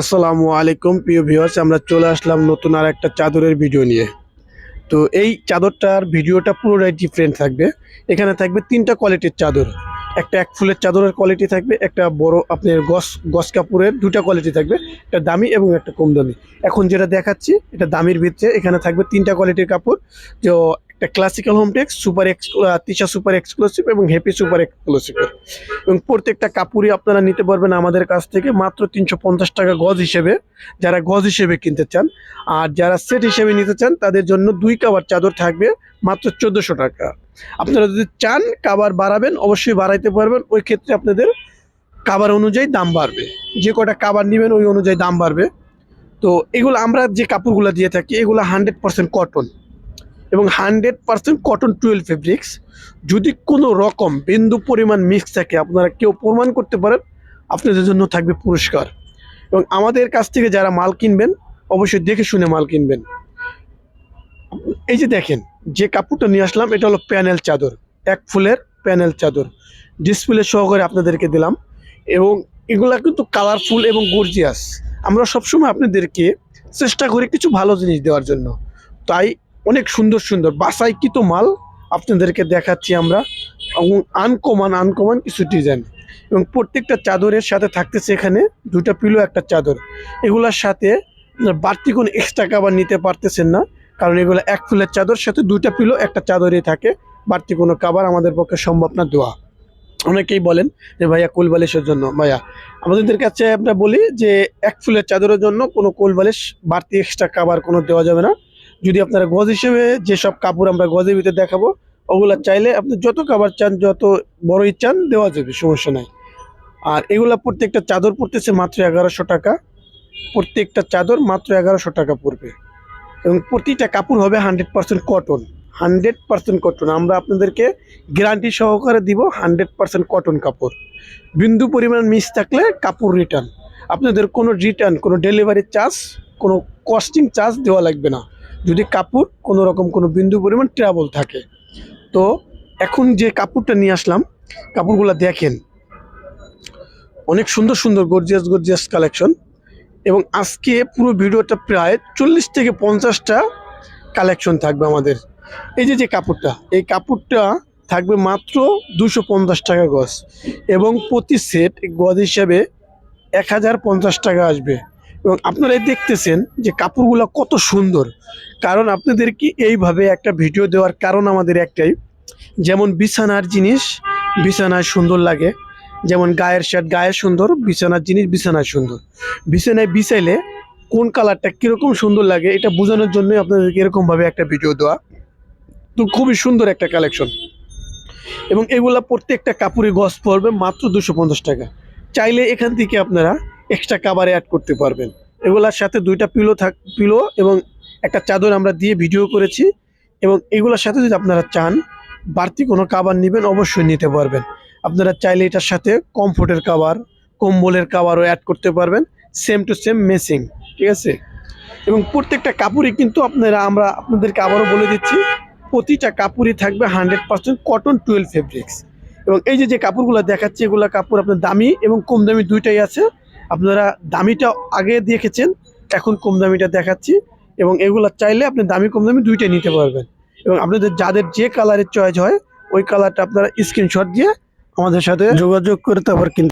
আসসালামু আলাইকুম, প্রিয় ভিউয়ার্স আমরা চলে আসলাম নতুন আর একটা চাদরের ভিডিও নিয়ে। তো এই চাদরটার ভিডিওটা পুরোটাই ডিফারেন্ট থাকবে। এখানে থাকবে তিনটা কোয়ালিটির চাদর। একটা এক ফুলের চাদরের কোয়ালিটি থাকবে, একটা বড় আপনার গস গস কাপড়ের দুটা কোয়ালিটি থাকবে, একটা দামি এবং একটা কম দামি। এখন যেটা দেখাচ্ছি, এটা দামির ভিতরে এখানে থাকবে তিনটা কোয়ালিটির কাপড়। যে একটা classical Hometex super X Tisha super exclusive এবং হ্যাপি সুপার এক্সক্লুসিভের এবং প্রত্যেকটা কাপড়ই আপনারা নিতে পারবেন আমাদের কাছ থেকে মাত্র তিনশো পঞ্চাশ টাকা গজ হিসেবে, যারা গজ হিসেবে কিনতে চান। আর যারা সেট হিসেবে নিতে চান, তাদের জন্য দুই কাবার চাদর থাকবে, মাত্র চোদ্দোশো টাকা। আপনারা যদি চান কাবার বাড়াবেন, অবশ্যই বাড়াইতে পারবেন। ওই ক্ষেত্রে আপনাদের কাবার অনুযায়ী দাম বাড়বে। যে কটা কাবার নেবেন, ওই অনুযায়ী দাম বাড়বে। তো এগুলো আমরা যে কাপড়গুলো দিয়ে থাকি, এগুলো হান্ড্রেড পার্সেন্ট কটন এবং hundred percent cotton twelve fabrics যদি কোনো রকম বিন্দু পরিমাণ মিক্স থাকে, আপনারা কেউ প্রমাণ করতে পারেন, আপনাদের জন্য থাকবে পুরস্কার। এবং আমাদের কাছ থেকে যারা মাল কিনবেন, অবশ্যই দেখে শুনে মাল কিনবেন। এই যে দেখেন, যে কাপড়টা নিয়ে আসলাম, এটা হলো প্যানেল চাদর। এক ফুলের প্যানেল চাদর। ডিসপ্লে সহকারে আপনাদেরকে দিলাম। এবং এগুলা কিন্তু কালারফুল এবং গর্জিয়াস আমরা সবসময় আপনাদেরকে চেষ্টা করি কিছু ভালো জিনিস দেওয়ার জন্য। তাই অনেক সুন্দর সুন্দর। বাসাইকৃত মাল? আপনাদেরকে দেখাচ্ছি আমরা। আনকমান, আনকমন কিছু ডিজাইন এবং প্রত্যেকটা চাদরের সাথে থাকতেছে এখানে দুটা পিলো একটা চাদর। এগুলোর সাথে বাড়তি কোনো এক্সট্রা কাবার নিতে পারতেছেন না। কারণ এগুলো এক ফুলের চাদর, সাথে দুইটা পিলো একটা চাদরই থাকে। বাড়তি কোনো কাবার আমাদের পক্ষে সম্ভব না দেওয়া। অনেকেই বলেন যে, ভাইয়া, কোল বালিশের জন্য। ভাইয়া, আমাদের কাছে আমরা বলি যে, এক ফুলের চাদরের জন্য কোনো কোল বালিশ বাড়তি এক্সট্রা কাবার কোনো দেওয়া যাবে না। যদি আপনারা গজ হিসেবে যেসব কাপড় আমরা গজের ভিতরে দেখাবো, ওগুলা চাইলে আপনি যত কাবার চান, যত বড়ই চান, দেওয়া যাবে, সমস্যা নাই। আর এগুলা প্রত্যেকটা চাদর পড়তেছে মাত্র এগারোশো টাকা। প্রত্যেকটা চাদর মাত্র এগারোশো টাকা পড়বে। এবং প্রতিটা কাপড় হবে hundred percent cotton. Hundred percent cotton. আমরা আপনাদেরকে গ্যারান্টি সহকারে দিব হান্ড্রেড পার্সেন্ট কটন কাপড়। বিন্দু পরিমাণ মিস থাকলে কাপড় রিটার্ন আপনাদের কোনো রিটার্ন কোনো ডেলিভারি চার্জ কোনো কস্টিং চার্জ দেওয়া লাগবে না। যদি কাপড় কোনো রকম কোনো বিন্দু পরিমাণ ট্রাবল থাকে। তো এখন যে কাপড়টা নিয়ে আসলাম, কাপড়গুলো দেখেন। অনেক সুন্দর সুন্দর গর্জিয়াস গর্জিয়াস কালেকশন এবং আজকে পুরো ভিডিওটা প্রায় চল্লিশ থেকে পঞ্চাশটা কালেকশন থাকবে আমাদের। এই যে যে কাপড়টা, এই কাপড়টা থাকবে মাত্র দুশো পঞ্চাশ টাকা গজ এবং প্রতি সেট গজ হিসাবে এক হাজার পঞ্চাশ টাকা আসবে। এবং আপনারা দেখতেছেন যে কাপড়গুলো কত সুন্দর। কারণ আপনাদের কি এইভাবে একটা ভিডিও দেওয়ার কারণ আমাদের একটাই, যেমন বিছানার জিনিস বিছানায় সুন্দর লাগে, যেমন গায়ের শার্ট গায়ে সুন্দর, বিছানার জিনিস বিছানায় সুন্দর। বিছানায় বিছাইলে কোন কালারটা কীরকম সুন্দর লাগে এটা বোঝানোর জন্য আপনাদেরকে এরকমভাবে একটা ভিডিও দেওয়া। তো খুবই সুন্দর একটা কালেকশন। এবং এগুলা প্রত্যেকটা কাপড়ে গজ পড়বে মাত্র দুশো টাকা। চাইলে এখান থেকে আপনারা এক্সট্রা কাভারে অ্যাড করতে পারবেন। এগুলার সাথে দুইটা পিলো থাক পিলো এবং একটা চাদর আমরা দিয়ে ভিডিও করেছি এবং এগুলোর সাথে যদি আপনারা চান, বাড়তি কোনো কাবার নেবেন, অবশ্যই নিতে পারবেন। আপনারা চাইলে এটার সাথে কমফোর্টের কাবার কম্বলের কাবারও অ্যাড করতে পারবেন সেম টু সেম মেসিং ঠিক আছে? এবং প্রত্যেকটা কাপড়ই কিন্তু আপনারা, আমরা আপনাদেরকে আবারও বলে দিচ্ছি, প্রতিটা কাপড়ই থাকবে hundred percent cotton twelve fabrics এবং এই যে যে কাপড়গুলো দেখাচ্ছি, এগুলো কাপড় আপনার দামি এবং কম দামি দুইটাই আছে। আপনারা দামিটা আগে দেখেছেন, এখন কম দামিটা দেখাচ্ছি এবং এগুলো চাইলে আপনি দামি কম দামি দুইটাই নিতে পারবেন। এবং আপনাদের যাদের যে কালারের চয়েস হয়, ওই কালারটা আপনারা স্ক্রিনশট দিয়ে আমাদের সাথে যোগাযোগ করে তারপর কিনতে